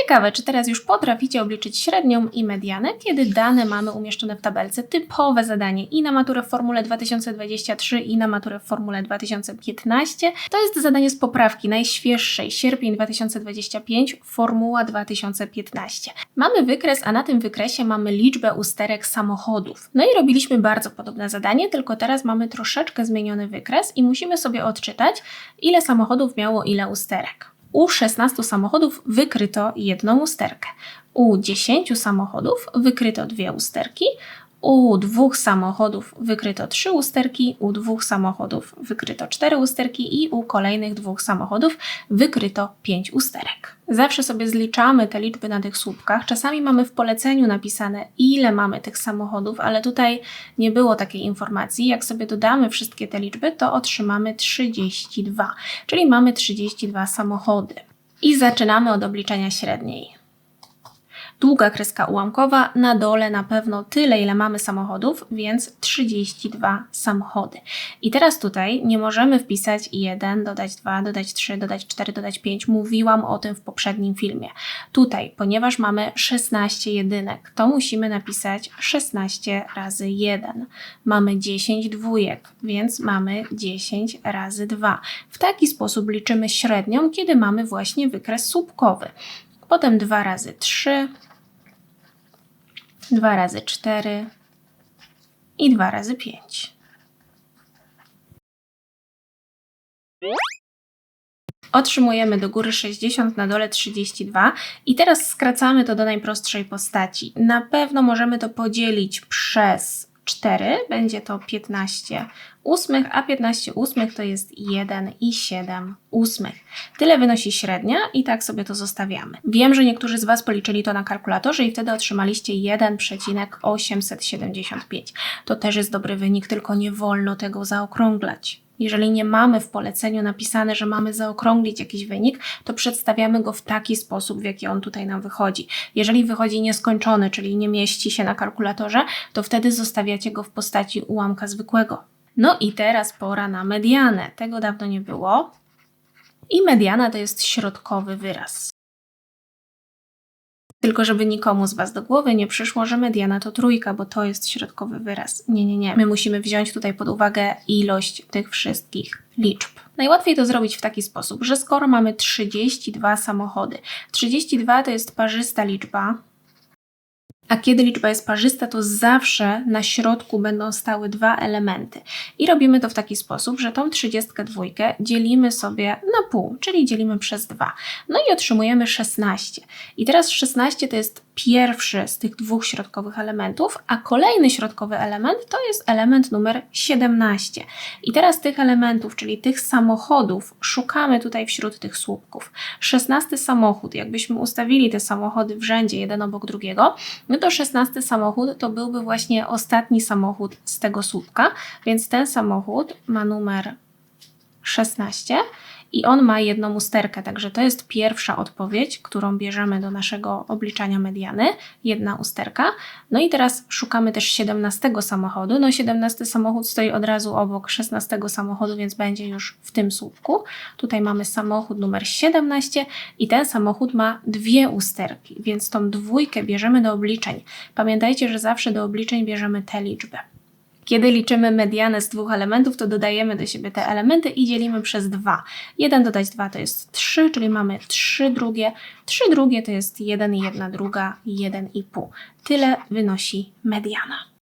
Ciekawe, czy teraz już potraficie obliczyć średnią i medianę, kiedy dane mamy umieszczone w tabelce. Typowe zadanie i na maturę w formule 2023 i na maturę w formule 2015. To jest zadanie z poprawki najświeższej, sierpień 2025, formuła 2015. Mamy wykres, a na tym wykresie mamy liczbę usterek samochodów. No i robiliśmy bardzo podobne zadanie, tylko teraz mamy troszeczkę zmieniony wykres i musimy sobie odczytać, ile samochodów miało ile usterek. U 16 samochodów wykryto jedną usterkę. U 10 samochodów wykryto dwie usterki. U dwóch samochodów wykryto trzy usterki, u dwóch samochodów wykryto cztery usterki i u kolejnych dwóch samochodów wykryto pięć usterek. Zawsze sobie zliczamy te liczby na tych słupkach. Czasami mamy w poleceniu napisane, ile mamy tych samochodów, ale tutaj nie było takiej informacji. Jak sobie dodamy wszystkie te liczby, to otrzymamy 32, czyli mamy 32 samochody. I zaczynamy od obliczenia średniej długa kreska ułamkowa, na dole na pewno tyle, ile mamy samochodów, więc 32 samochody. I teraz tutaj nie możemy wpisać 1, dodać 2, dodać 3, dodać 4, dodać 5. Mówiłam o tym w poprzednim filmie. Tutaj, ponieważ mamy 16 jedynek, to musimy napisać 16 razy 1. Mamy 10 dwójek, więc mamy 10 razy 2. W taki sposób liczymy średnią, kiedy mamy właśnie wykres słupkowy. Potem 2 razy 3, 2 razy 4 i 2 razy 5. Otrzymujemy do góry 60, na dole 32 i teraz skracamy to do najprostszej postaci. Na pewno możemy to podzielić przez 4, będzie to 15 ósmych, a 15 ósmych to jest 1 i 7 ósmych. Tyle wynosi średnia i tak sobie to zostawiamy. Wiem, że niektórzy z Was policzyli to na kalkulatorze i wtedy otrzymaliście 1,875. To też jest dobry wynik, tylko nie wolno tego zaokrąglać. Jeżeli nie mamy w poleceniu napisane, że mamy zaokrąglić jakiś wynik, to przedstawiamy go w taki sposób, w jaki on tutaj nam wychodzi. Jeżeli wychodzi nieskończony, czyli nie mieści się na kalkulatorze, to wtedy zostawiacie go w postaci ułamka zwykłego. No i teraz pora na medianę. Tego dawno nie było. I mediana to jest środkowy wyraz. Tylko żeby nikomu z Was do głowy nie przyszło, że mediana to trójka, bo to jest środkowy wyraz. Nie, nie, nie. My musimy wziąć tutaj pod uwagę ilość tych wszystkich liczb. Najłatwiej to zrobić w taki sposób, że skoro mamy 32 samochody, 32 to jest parzysta liczba, a kiedy liczba jest parzysta, to zawsze na środku będą stały dwa elementy. I robimy to w taki sposób, że tą 32 dzielimy sobie na pół, czyli dzielimy przez 2. No i otrzymujemy 16. I teraz 16 to jest pierwszy z tych dwóch środkowych elementów, a kolejny środkowy element to jest element numer 17. I teraz tych elementów, czyli tych samochodów, szukamy tutaj wśród tych słupków. 16 samochód, jakbyśmy ustawili te samochody w rzędzie jeden obok drugiego, no to 16 samochód to byłby właśnie ostatni samochód z tego słupka, więc ten samochód ma numer 16 i on ma jedną usterkę, także to jest pierwsza odpowiedź, którą bierzemy do naszego obliczania mediany, jedna usterka. No i teraz szukamy też 17 samochodu. No 17 samochód stoi od razu obok 16 samochodu, więc będzie już w tym słupku. Tutaj mamy samochód numer 17 i ten samochód ma dwie usterki, więc tą dwójkę bierzemy do obliczeń. Pamiętajcie, że zawsze do obliczeń bierzemy tę liczbę. Kiedy liczymy medianę z dwóch elementów, to dodajemy do siebie te elementy i dzielimy przez 2. 1 dodać 2 to jest 3, czyli mamy 3 drugie. 3 drugie to jest 1 i 1 druga, 1,5. Tyle wynosi mediana.